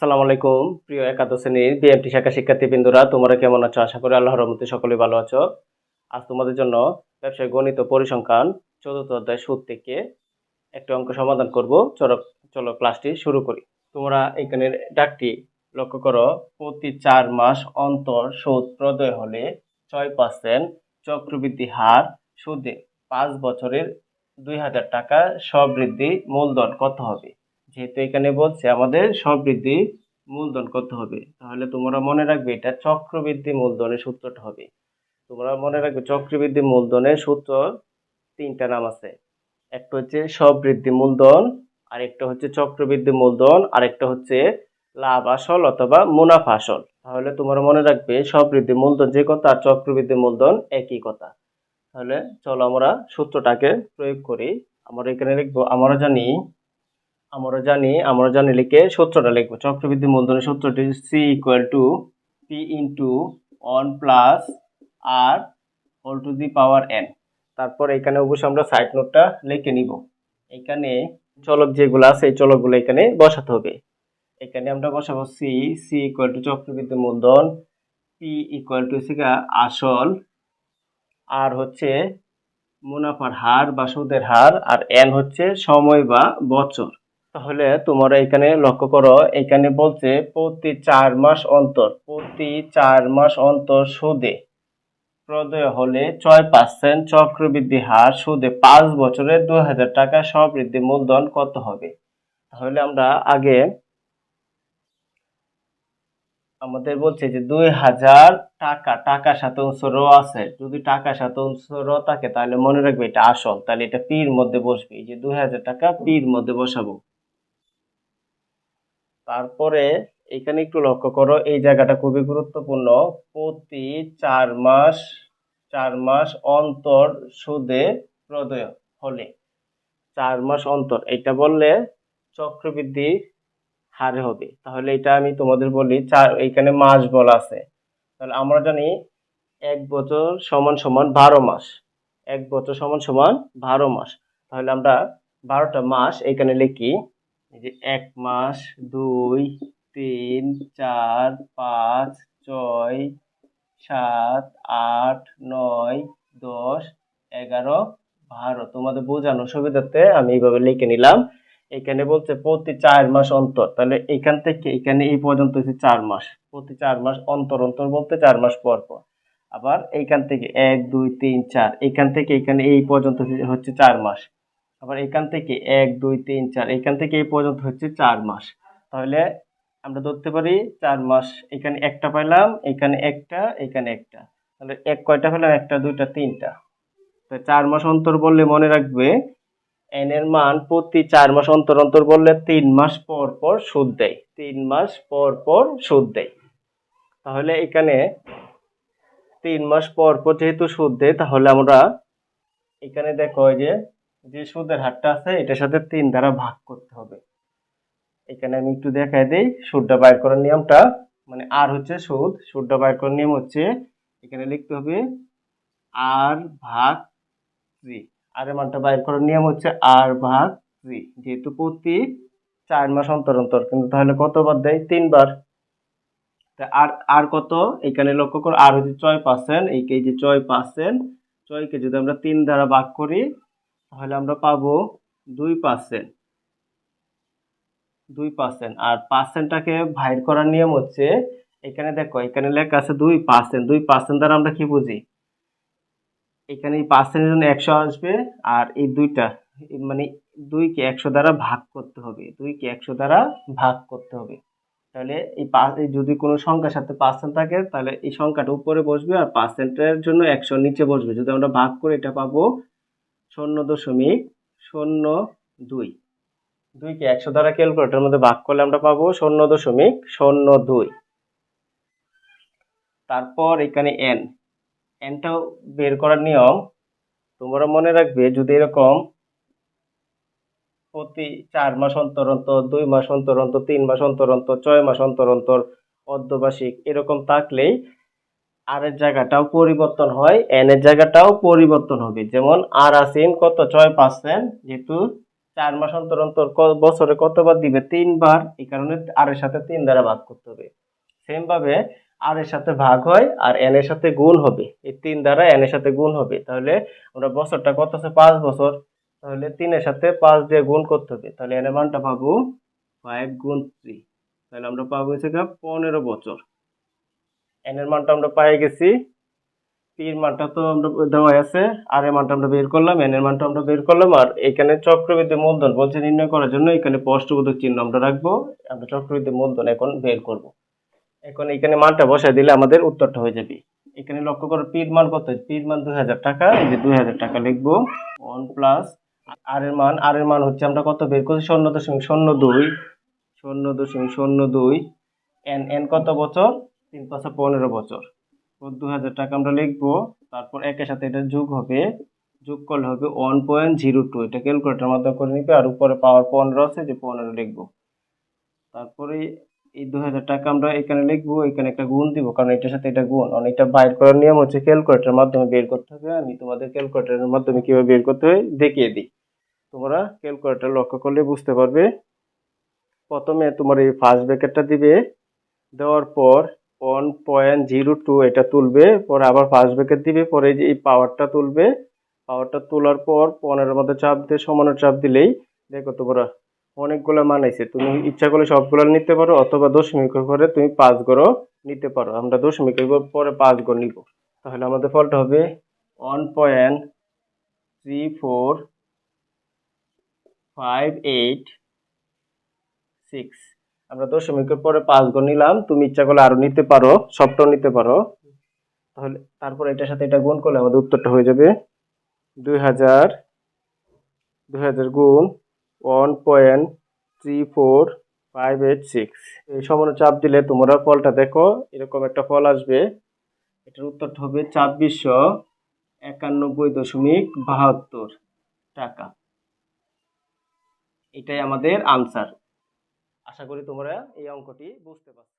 আসসালামু আলাইকুম, প্রিয় একাদশ শ্রেণির বিএমটি শাখা শিক্ষার্থীবৃন্দরা, তোমরা কেমন আছো? আশা করি আল্লাহর রহমতে সকলে ভালো আছো। আজ তোমাদের জন্য ব্যবসায় গণিত পরিসংখ্যান চতুর্থ অধ্যায় সুদ থেকে একটা অঙ্ক সমাধান করব। চলো চলো ক্লাসটি শুরু করি। তোমরা এখানের ডাকটি লক্ষ্য করো। প্রতি চার মাস অন্তর সুদ প্রদয় হলে ছয় পার্সেন্ট চক্রবৃদ্ধি হার সুদে পাঁচ বছরের দুই হাজার টাকা সবৃদ্ধি মূলধন কত হবে? যেহেতু এখানে বলছে আমাদের সবৃদ্ধি মূলধন করতে হবে, তাহলে তোমরা মনে রাখবে এটা চক্রবৃদ্ধি মূলধনের সূত্রটা হবে। তোমরা মনে রাখবে চক্রবৃদ্ধি মূলধনের সূত্র তিনটা নাম আছে। একটা হচ্ছে সবৃদ্ধি মূলধন আর একটা হচ্ছে চক্রবৃদ্ধি মূলধন আর একটা হচ্ছে লাভ আসল অথবা মুনাফা আসল। তাহলে তোমরা মনে রাখবে সবৃদ্ধি মূলধন যে কথা আর চক্রবৃদ্ধি মূলধন একই কথা। তাহলে চলো আমরা সূত্রটাকে প্রয়োগ করি। আমরা এখানে লিখব, আমরা জানি আমরা জানি আমরা জানি লিখে সূত্রটা লিখব। চক্রবৃদ্ধি মূলধনের সূত্রটি C equal to P into one plus R whole to the power N তারপর এখানে অবশ্যই আমরা সাইড নোটটা লিখে নিব। এখানে চলক যেগুলো আছে, এই চলকগুলো এখানে বসাতে হবে। এখানে আমরা বসাবো সি সি ইকুয়াল টু চক্রবৃদ্ধি মূলধন পি ইকুয়াল টু আসল আর হচ্ছে মুনাফার হার বা সুদের হার, আর এন হচ্ছে সময় বা বছর। তাহলে তোমরা এখানে লক্ষ্য করো, এখানে বলছে প্রতি চার মাস অন্তর, প্রতি চার মাস অন্তর সুদে প্রদয় হলে ছয় পার্সেন্ট চক্রবৃদ্ধি হার সুদে পাঁচ বছরে দু হাজার টাকা সবৃদ্ধি মূলধন কত হবে? তাহলে আমরা আগে আমাদের বলছে যে দুই হাজার টাকা, টাকার সাথে অংশ র আছে। যদি টাকার সাথে অংশ র থাকে তাহলে মনে রাখবে এটা আসল, তাহলে এটা পির মধ্যে বসবে। এই যে দুই হাজার টাকা পির মধ্যে বসাবো। তারপরে এখানে একটু লক্ষ্য করো, এই জায়গাটা খুবই গুরুত্বপূর্ণ। প্রতি চার মাস চার মাস অন্তর সুদে প্রদয় হলে, চার মাস অন্তর, এটা বললে চক্রবৃদ্ধি হারে হবে। তাহলে এটা আমি তোমাদের বলি, চার এইখানে মাস বলা আছে। তাহলে আমরা জানি এক বছর সমান সমান বারো মাস, এক বছর সমান সমান বারো মাস। তাহলে আমরা বারোটা মাস এখানে লিখি এই যে এক মাস, দুই, তিন, চার, পাঁচ, ছয়, সাত, আট, নয়, দশ, এগারো, বারো। তোমাদের বোঝানোর সুবিধার্থে আমি এইভাবে লিখে নিলাম। এখানে বলছে প্রতি চার মাস অন্তর। তাহলে এখান থেকে এখানে এই পর্যন্ত হচ্ছে চার মাস। প্রতি চার মাস অন্তর অন্তর বলতে চার মাস পর পর। আবার এইখান থেকে এক, দুই, তিন, চার। এখান থেকে এখানে এই পর্যন্ত হচ্ছে চার মাস। আবার এখান থেকে এক, দুই, তিন, চার, এখান থেকে এই পর্যন্ত হচ্ছে চার মাস। তাহলে আমরা ধরতে পারি চার মাস, এখানে একটা পাইলাম, এখানে একটা এখানে একটা। তাহলে এক কয়টা পেলাম? একটা, দুইটা, তিনটা। তো চার মাস অন্তর বললে মনে রাখবে এন এর মান প্রতি চার মাস অন্তর অন্তর বললে তিন মাস পর পর সুদ দেয়। তিন মাস পর পর সুদ দেয়। তাহলে এখানে তিন মাস পর পর যেহেতু সুদ দেয়, তাহলে আমরা এখানে দেখো যে যে সুদের হারটা আছে, এটার সাথে তিন দ্বারা ভাগ করতে হবে। এখানে আমি একটু দেখাই দিই, সুদটা বাইর করার নিয়মটা। মানে আর হচ্ছে সুদ, সুদটা বাইর করার নিয়ম হচ্ছে, এখানে লিখতে হবে আর ভাগ থ্রি আর মানটা বাইর করার নিয়ম হচ্ছে আর ভাগ থ্রি যেহেতু প্রতি চার মাস অন্তর অন্তর, কিন্তু তাহলে কতবার দেয়? তিনবার আর আর কত? এখানে লক্ষ্য করো, আর হচ্ছে ছয় পার্সেন্ট এই যে ছয় পার্সেন্ট ছয়কে যদি আমরা তিন দ্বারা ভাগ করি তাহলে আমরা পাবো দুই পার্সেন্ট দুই পার্সেন্ট আর পার্সেন্টটাকে বাইর করার নিয়ম হচ্ছে, এখানে দেখো, এখানে লেখা আছে দুই পার্সেন্ট দুই পার্সেন্ট দ্বারা আমরা কি বুঝি? এখানে এই পার্সেন্টের জন্য একশো আসবে, আর এই দুইটা মানে দুইকে একশো দ্বারা ভাগ করতে হবে। দুইকে একশো দ্বারা ভাগ করতে হবে। তাহলে এই যদি কোনো সংখ্যার সাথে পার্সেন্ট থাকে, তাহলে এই সংখ্যাটা উপরে বসবে আর পার্সেন্টের জন্য একশো নিচে বসবে। যদি আমরা ভাগ করে এটা পাবো শূন্য দশমিক শূন্য দুই। দুইকে একশো দ্বারা ক্যালকুলেটার মধ্যে ভাগ করলে আমরা পাবো শূন্য দশমিক শূন্য দুই। তারপর এখানে এন এনটাও বের করার নিয়ম, তোমরা মনে রাখবে যদি এরকম প্রতি চার মাস অন্তর অন্তর, দুই মাস অন্তর অন্তর, তিন মাস অন্তর অন্তর, ছয় মাস অন্তর অন্তর অর্ধবার্ষিক এরকম থাকলেই আর এর জায়গাটাও পরিবর্তন হয় এন এর জায়গাটাও পরিবর্তন হবে। যেমন আর আসিন কত? ছয় পার্সেন্ট। যেহেতু চার মাস অন্তর অন্তর বছরে কতবার দিবে? তিনবার। এই কারণে আর এর সাথে তিন দ্বারা ভাগ করতে হবে। সেম ভাবে আর এর সাথে ভাগ হয় আর এন এর সাথে গুণ হবে। এই তিন দ্বারা এন এর সাথে গুণ হবে। তাহলে আমরা বছরটা কত আছে? পাঁচ বছর। তাহলে তিনের সাথে পাঁচ দিয়ে গুণ করতে হবে। তাহলে এন এর মানটা পাবো ফাইভ গুণ থ্রি তাহলে আমরা পাবো হচ্ছে পনেরো বছর। এন এর মানটা আমরা পাই গেছি। পির মানটা তো আমরা দেওয়া আছে। আর এর মানটা আমরা বের করলাম এন এর মানটা আমরা বের করলাম, আর এখানে চক্রবৃদ্ধি মূলধন বলছে নির্ণয় করার জন্য এখানে স্পষ্টবোধক চিহ্ন আমরা রাখব। আমরা চক্রবৃদ্ধি মূলধন এখন বের করব। এখন এখানে মানটা বসায় দিলে আমাদের উত্তরটা হয়ে যাবে। এখানে লক্ষ্য করো পির মান কত? পির মান দুই হাজার টাকা, এই যে দুই হাজার টাকা লিখব। ওয়ান প্লাস আর এর মান আর এর মান হচ্ছে আমরা কত বের করছি? শূন্য দশমিক শূন্য দুই। শূন্য দশমিক শূন্য দুই। এন এন কত বছর? তিন পাঁচশো পনেরো বছর। দু হাজার টাকা আমরা লিখব, তারপর একের সাথে এটা যোগ হবে, যোগ করলে হবে ওয়ান পয়েন্ট জিরো টু এটা ক্যালকুলেটার মাধ্যমে করে নিবে, আর উপরে পাওয়ার পনেরো আছে, যে পনেরো লিখব। তারপরে এই দু হাজার টাকা আমরা এখানে লিখব, এখানে একটা গুণ দিব, কারণ এটার সাথে এটা গুণ। অনেকটা বাইর করার নিয়ম হচ্ছে ক্যালকুলেটার মাধ্যমে বের করতে হবে, আমি তোমাদের ক্যালকুলেটারের মাধ্যমে কীভাবে বের করতে হয় দেখিয়ে দিই। তোমরা ক্যালকুলেটার লক্ষ্য করলে বুঝতে পারবে। প্রথমে তোমার এই ফার্স্ট ব্র্যাকেটটা দিবে, দেওয়ার পর ওয়ান পয়েন্ট জিরো টু এটা তুলবে, পরে আবার ফার্স্ট ব্র্যাকেট দিবে, পরে যে এই পাওয়ারটা তুলবে পাওয়ারটা তোলার পর পনেরোর মধ্যে চাপ দিয়ে, সমানের চাপ দিলেই দেখো তোমরা অনেকগুলো মান আছে। তুমি ইচ্ছা করলে সবগুলো নিতে পারো, অথবা দশমিকের পরে তুমি পাঁচ গড়ও নিতে পারো। আমরা দশমিকের পরে পাঁচ গড় নিব। তাহলে আমাদের ফলটা হবে one point three four five eight six আমরা দশমিকের পরে পাঁচ গড় নিলাম। তুমি ইচ্ছা করলে আরও নিতে পারো, সবটাও নিতে পারো। তাহলে তারপর এটার সাথে এটা গুণ করলে আমাদের উত্তরটা হয়ে যাবে দুই হাজার দুই হাজার গুণ one point three four five eight six. এই সমান চাপ দিলে তোমরা ফলটা দেখো, এরকম একটা ফল আসবে। এটার উত্তরটা হবে ছাব্বিশশো একানব্বই দশমিক বাহাত্তর টাকা। এটাই আমাদের আনসার আশা করি তোমরা এই অঙ্কটি বুঝতে পারছ।